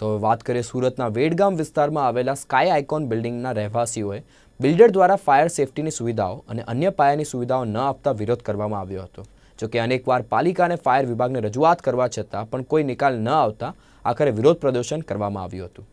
તો વાત કરીએ સુરતના વેડગામ વિસ્તારમાં આવેલા સ્કાય આઇકોન બિલ્ડિંગના રહેવાસીઓએ બિલ્ડર દ્વારા ફાયર સેફટીની સુવિધાઓ અને અન્ય પાયાની સુવિધાઓ ન આપતા વિરોધ કરવામાં આવ્યો હતો. જોકે અનેકવાર પાલિકા અને ફાયર વિભાગને રજૂઆત કરવા છતાં પણ કોઈ નિકાલ ન આવતા આખરે વિરોધ પ્રદર્શન કરવામાં આવ્યું હતું.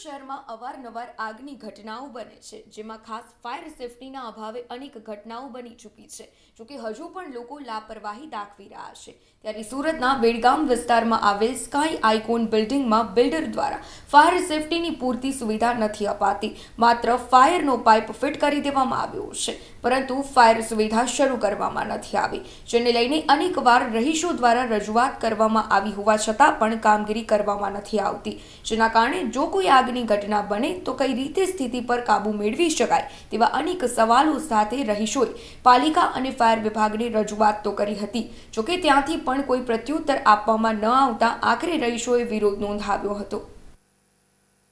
શહેરમાં અવારનવાર આગની ઘટનાઓ બને છે, જેમાં ખાસ ફાયર સેફટીના અભાવે અનેક ઘટનાઓ બની ચૂકી છે. જોકે હજુ પણ લોકો લાપરવાહી દાખવી રહ્યા છે. ત્યારે સુરતના બેડગામ વિસ્તારમાં આવેલ સ્કાય આઇકોન બિલ્ડિંગમાં બિલ્ડર દ્વારા ફાયર સેફટીની પૂરતી સુવિધા નથી અપાતી. માત્ર ફાયરનો પાઇપ ફિટ કરી દેવામાં આવ્યો છે, પરંતુ ફાયર સુવિધા શરૂ કરવામાં નથી આવી. જેને લઈને અનેકવાર રહીશો દ્વારા રજૂઆત કરવામાં આવી હોવા છતાં પણ કામગીરી કરવામાં નથી આવતી. જેના કારણે જો કોઈ આગની ઘટના બને તો કઈ રીતે સ્થિતિ પર કાબૂ મેળવી શકાય તેવા અનેક સવાલો સાથે રહીશોએ પાલિકા અને ફાયર વિભાગને રજૂઆત તો કરી હતી. જોકે ત્યાંથી પણ કોઈ પ્રત્યુત્તર આપવામાં ન આવતા આખરે રહીશોએ વિરોધ નોંધાવ્યો હતો.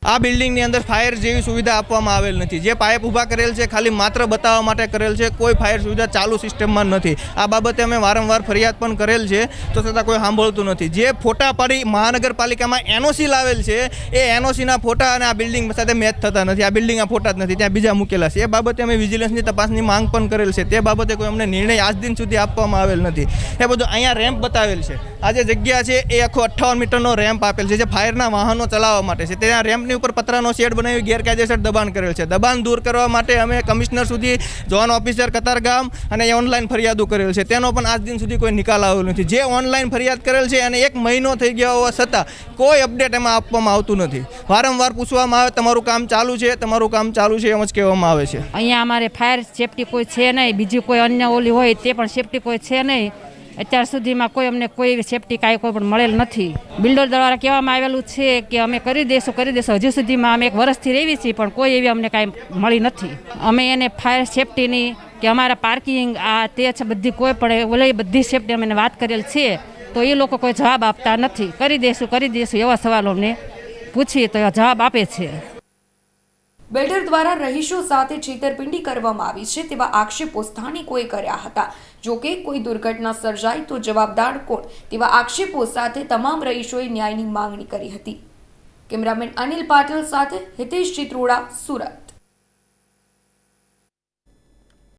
આ બિલ્ડિંગની અંદર ફાયર જેવી સુવિધા આપવામાં આવેલ નથી. જે પાઇપ ઊભા કરેલ છે, ખાલી માત્ર બતાવવા માટે કરેલ છે, કોઈ ફાયર સુવિધા ચાલુ સિસ્ટમમાં નથી. આ બાબતે અમે વારંવાર ફરિયાદ પણ કરેલ છે, તો છતાં કોઈ સાંભળતું નથી. જે ફોટા પાડી મહાનગરપાલિકામાં એનઓસી લાવેલ છે, એ એનઓસીના ફોટા અને આ બિલ્ડિંગ સાથે મેચ થતા નથી. આ બિલ્ડિંગના ફોટા જ નથી, ત્યાં બીજા મૂકેલા છે. એ બાબતે અમે વિજિલન્સની તપાસની માંગ પણ કરેલ છે. તે બાબતે કોઈ અમને નિર્ણય આજ દિન સુધી આપવામાં આવેલ નથી. એ બધું અહીંયા રેમ્પ બતાવેલ છે. આ જે જગ્યા છે, એ આખો અઠ્ઠાવન મીટરનો રેમ્પ આપેલ છે, જે ફાયરના વાહનો ચલાવવા માટે છે. ત્યાં રેમ્પની ઉપર પતરાનો શેડ બનાવી ગેરકાયદેસર દબાણ કરેલ છે. દબાણ દૂર કરવા માટે અમે કમિશનર સુધી જોન ઓફિસર કતારગામ અને ઓનલાઈન ફરિયાદો કરેલ છે. તેનો પણ આજ દિન સુધી કોઈ નિકાલ આવેલો નથી. જે ઓનલાઈન ફરિયાદ કરેલ છે અને એક મહિનો થઈ ગયો હોવા છતાં કોઈ અપડેટ એમાં આપવામાં આવતું નથી. વારંવાર પૂછવામાં આવે, તમારું કામ ચાલુ છે, તમારું કામ ચાલુ છે એમ જ કહેવામાં આવે છે. અહીંયા અમારે ફાયર સેફટી કોઈ છે નહીં. બીજી કોઈ અન્ય ઓલી હોય તે પણ સેફટી કોઈ છે નહીં. અત્યાર સુધીમાં કોઈ અમને કોઈ એવી સેફટી કાંઈ કોઈ પણ મળેલ નથી. બિલ્ડર દ્વારા કહેવામાં આવેલું છે કે અમે કરી દઈશું કરી દઈશું હજુ સુધીમાં અમે એક વર્ષથી રહેવી છીએ, પણ કોઈ એવી અમને કાંઈ મળી નથી. અમે એને ફાયર સેફટીની કે અમારા પાર્કિંગ આ તે છે, બધી કોઈ પણ ઓલી બધી સેફટી અમે વાત કરેલ છે, તો એ લોકો કોઈ જવાબ આપતા નથી. કરી દઈશું કરી દઈશું એવા સવાલો અમને પૂછીએ તો જવાબ આપે છે. બિલ્ડર દ્વારા રહીશો સાથે છેતરપિંડી કરવામાં આવી છે તેવા આક્ષેપો સ્થાનિકોએ કર્યા હતા. જો કે કોઈ દુર્ઘટના સર્જાય તો જવાબદાર કોણ? તેવા આક્ષેપો સાથે તમામ રહીશોએ ન્યાયની માંગણી કરી હતી. કેમેરામેન અનિલ પાટીલ સાથે હિતેશ ચિત્રોડા, સુરત.